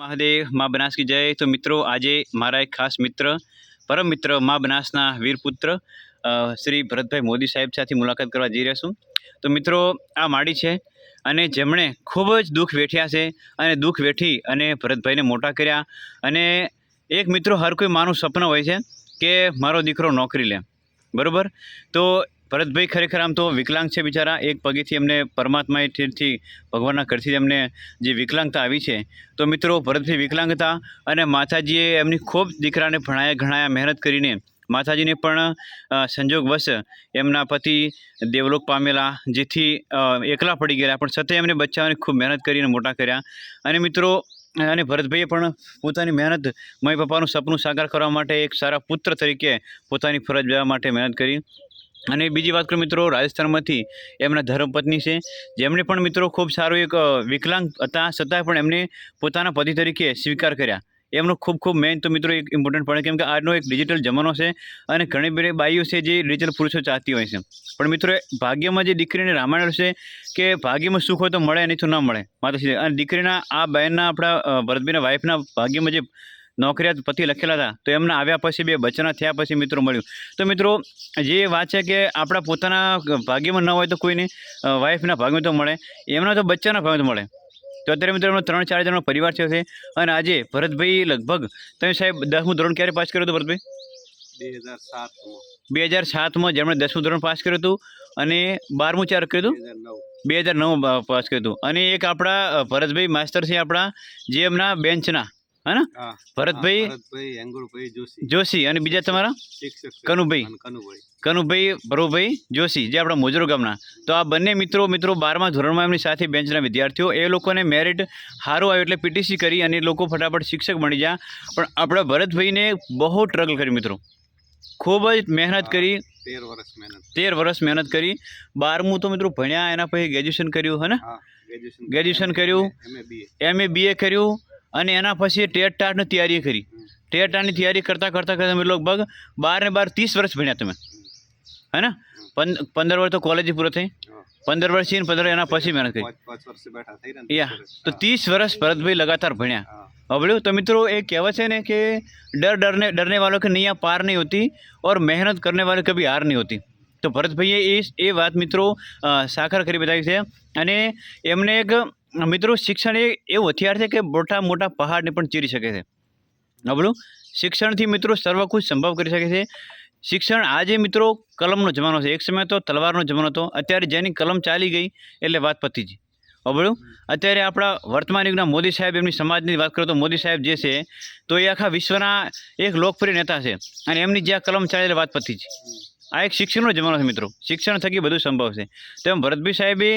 મહાદેવ, મા બનાસ કી જય. તો મિત્રો, આજે મારા એક ખાસ મિત્ર, પરમ મિત્ર મા બનાસના વીરપુત્ર શ્રી ભરતભાઈ મોદી સાહેબ સાથે મુલાકાત કરવા જઈ રહ્યા છું. તો મિત્રો, આ માડી છે અને જેમણે ખૂબ જ દુઃખ વેઠ્યા છે અને દુઃખ વેઠી અને ભરતભાઈને મોટા કર્યા અને એક મિત્રો હર કોઈ માનું સપનું હોય છે કે મારો દીકરો નોકરી લે. બરોબર? તો ભરતભાઈ ખરેખર આમ તો વિકલાંગ છે બિચારા. એક પગેથી એમને પરમાત્માએથી ભગવાનના ઘરથી એમને જે વિકલાંગતા આવી છે. તો મિત્રો, ભરતભાઈ વિકલાંગ હતા અને માતાજીએ એમની ખૂબ દીકરાને ભણાયા ઘણાયા મહેનત કરીને માતાજીને પણ સંજોગવશ એમના પતિ દેવલોક પામેલા, જેથી એકલા પડી ગયેલા, પણ છતાંય એમને બચ્ચાઓને ખૂબ મહેનત કરીને મોટા કર્યા. અને મિત્રો, અને ભરતભાઈએ પણ પોતાની મહેનત મમ્મી પપ્પાનું સપનું સાકાર કરવા માટે એક સારા પુત્ર તરીકે પોતાની ફરજ બજાવવા માટે મહેનત કરી. અને બીજી વાત કરું મિત્રો, રાજસ્થાનમાંથી એમના ધર્મપત્ની છે. જેમણે પણ મિત્રો ખૂબ સારું એક વિકલાંગ હતા, છતાંય પણ એમને પોતાના પતિ તરીકે સ્વીકાર કર્યા. એમનો ખૂબ ખૂબ મેઇન તો મિત્રો એક ઇમ્પોર્ટન્ટ પડે કેમ કે આજનો એક ડિજિટલ જમાનો છે અને ઘણી બધી બાઈઓ છે જે ડિજિટલ પુરુષો ચાહતી હોય છે. પણ મિત્રો ભાગ્યમાં જે દીકરીને રામાયણ છે કે ભાગ્યમાં સુખ હોય તો મળે નહીં તો ન મળે. માતાશ્રી અને દીકરીના, આ બહેનના આપણા ભરતભાઈના વાઈફના ભાગ્યમાં જે નોકરિયાત પતિ લખેલા હતા. તો એમના આવ્યા પછી બે બચ્ચાના થયા પછી મિત્રો મળ્યું. તો મિત્રો જે વાત છે કે આપણા પોતાના ભાગ્યમાં ન હોય તો કોઈને વાઈફના ભાગમાં તો મળે એમના તો બચ્ચાના ભાગમાં તો મળે. તો અત્યારે મિત્રો એમનો ત્રણ ચાર જણનો પરિવાર છે અને આજે ભરતભાઈ લગભગ તમે સાહેબ દસમું ધોરણ ક્યારે પાસ કર્યું હતું ભરતભાઈ? બે હજાર સાતમાં બે હજાર સાતમાં જેમણે દસમું ધોરણ પાસ કર્યું હતું અને બારમું ચાર કર્યું હતું? બે હજાર નવ. પાસ કર્યું હતું. અને એક આપણા ભરતભાઈ માસ્તર છે આપણા જે એમના બેન્ચના. હે ને? હા ભરતભાઈ? ભરતભાઈ જોશી. અને બીજા તમારા? કનુભાઈ. કનુભાઈ. ભરુભાઈ જોશી જે આપણા મોજરો ગામના. તો આ બંને મિત્રો મિત્રો બારમા ધોરણમાં એમની સાથે બેન્ચના વિદ્યાર્થીઓ. એ લોકોને મેરિટ સારું આવ્યું એટલે પીટીસી કરી અને લોકો ફટાફટ શિક્ષક બની ગયા. પણ આપણા ભરતભાઈને બહુ સ્ટ્રગલ કરી મિત્રો. ખૂબ જ મહેનત કરી. તેર વર્ષ મહેનત તેર વર્ષ મહેનત કરી. બારમું તો મિત્રો ભણ્યા એના પછી ગ્રેજ્યુએશન કર્યું હે ને? ગ્રેજ્યુએશન કર્યું. એમએ એ બીએ કર્યું. અને એના પછી ટેટ ટાટની તૈયારી કરી. ટેટ ટાટની તૈયારી કરતાં કરતાં કરતાં તમે લગભગ બાર ને બાર ત્રીસ વર્ષ ભણ્યા તમે. હે ને? પંદ- પંદર વર્ષ તો કોલેજ પૂરો થઈ. પંદર વર્ષ ને પંદર એના પછી મહેનત કરી. યા તો ત્રીસ વર્ષ ભરતભાઈ લગાતાર ભણ્યા. અવળ્યું તો મિત્રો એ કહેવત છે ને કે ડર ડરને ડરને વાળો કે નહીં પાર નહીં હોતી ઓર મહેનત કરને વાળો કભી હાર નહીં હોતી. તો ભરતભાઈએ એ એ વાત મિત્રો સાકાર કરી બતાવી છે. અને એમને એક મિત્રો, શિક્ષણ એ એવું હથિયાર છે કે મોટા મોટા પહાડને પણ ચીરી શકે છે. અવળું શિક્ષણથી મિત્રો સર્વખુશ સંભવ કરી શકે છે. શિક્ષણ આજે મિત્રો કલમનો જમાનો છે. એક સમય તો તલવારનો જમાનો હતો. અત્યારે જેની કલમ ચાલી ગઈ એટલે વાત પતી જ અવળું અત્યારે આપણા વર્તમાન યુગના મોદી સાહેબ, એમની સમાજની વાત કરો તો મોદી સાહેબ જે છે, તો એ આખા વિશ્વના એક લોકપ્રિય નેતા છે અને એમની જે આ કલમ ચાલે એટલે વાત પતી જ આ એક શિક્ષણનો જમાનો છે મિત્રો. શિક્ષણ થકી બધું સંભવ છે. તેમ ભરતભાઈ સાહેબે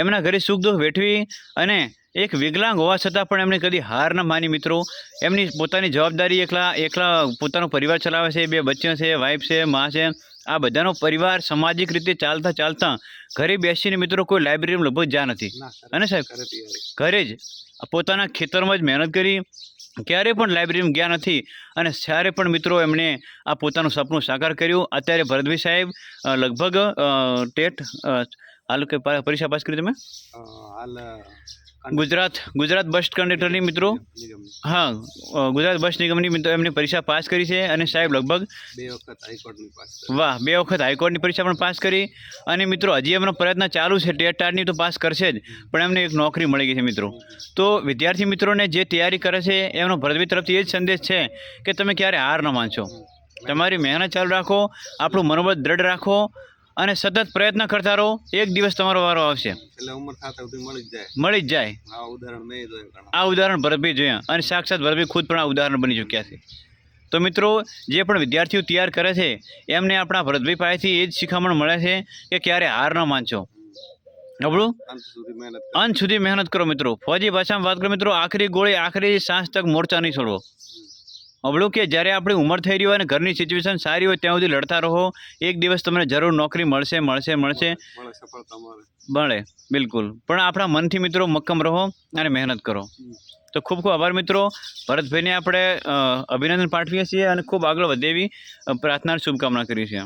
એમના ઘરે સુખ દુઃખ વેઠવી અને એક વિકલાંગ હોવા છતાં પણ એમણે કદી હાર ન માની મિત્રો. એમની પોતાની જવાબદારી એકલા એકલા પોતાનો પરિવાર ચલાવે છે બે બચ્ચા છે વાઈફ છે મા છે. આ બધાનો પરિવાર સામાજિક રીતે ચાલતા ચાલતા ઘરે બેસીને મિત્રો કોઈ લાઇબ્રેરીમાં લગભગ જા નથી. અને સાહેબ ઘરે જ પોતાના ખેતરમાં જ મહેનત કરી ક્યારે પણ લાઇબ્રેરીમાં ગયા નથી. અને ત્યારે પણ મિત્રો એમણે આ પોતાનું સપનું સાકાર કર્યું અત્યારે ભરતભાઈ સાહેબ લગભગ ટેટ હાલ કે પરીક્ષા પાસ કરી તમે? ગુજરાત ગુજરાત બસ કંડક્ટરની મિત્રો? હા ગુજરાત બસ નિગમની મિત્રો એમની પરીક્ષા પાસ કરી છે અને સાહેબ લગભગ બે વખત હાઈકોર્ટની પાસ વાહ બે વખત હાઈકોર્ટની પરીક્ષા પણ પાસ કરી. અને મિત્રો હજી એમનો પ્રયત્ન ચાલુ છે ટેટ ટાટની તો પાસ કરશે જ પણ એમને એક નોકરી મળી ગઈ છે મિત્રો. તો વિદ્યાર્થી મિત્રોને જે તૈયારી કરે છે એમનો ભરતભાઈ તરફથી એ જ સંદેશ છે કે તમે ક્યારે હાર ન માનશો. તમારી મહેનત ચાલુ રાખો આપણું મનોબળ દ્રઢ રાખો અને સતત પ્રયત્ન કરતા રહો એક દિવસ તમારો વારો આવશે. એટલે ઉંમર થતા સુધી મળી જ જાય. મળી જ જાય. આ ઉદાહરણ મેં જોયું આ ઉદાહરણ ભરતભાઈ જોયા અને સાક્ષાત ભરભી ખુદ પણ આ ઉદાહરણ બની ચૂક્યા છે. તો મિત્રો જે પણ વિદ્યાર્થીઓ તૈયાર કરે છે એમને આપણા ભરતભાઈ પાસેથી એ જ શિખામણ મળે છે કે ક્યારે હાર ન માનશો. કરી. અંત સુધી મહેનત કરો મિત્રો. ફૌજી ભાષામાં વાત કરો મિત્રો આખરી ગોળી આખરી સાંજ તક મોરચા નહીં છોડવો. અવળું કે જ્યારે આપણી ઉંમર થઈ રહી હોય અને ઘરની સિચ્યુએશન સારી હોય ત્યાં સુધી લડતા રહો. એક દિવસ તમને જરૂર નોકરી મળશે મળશે મળશે. મળે બિલકુલ. પણ આપણા મનથી મિત્રો મક્કમ રહો અને મહેનત કરો. તો ખૂબ ખૂબ આભાર મિત્રો. ભરતભાઈને આપણે અભિનંદન પાઠવીએ છીએ અને ખૂબ આગળ વધે એવી પ્રાર્થના શુભકામના કરીએ છીએ.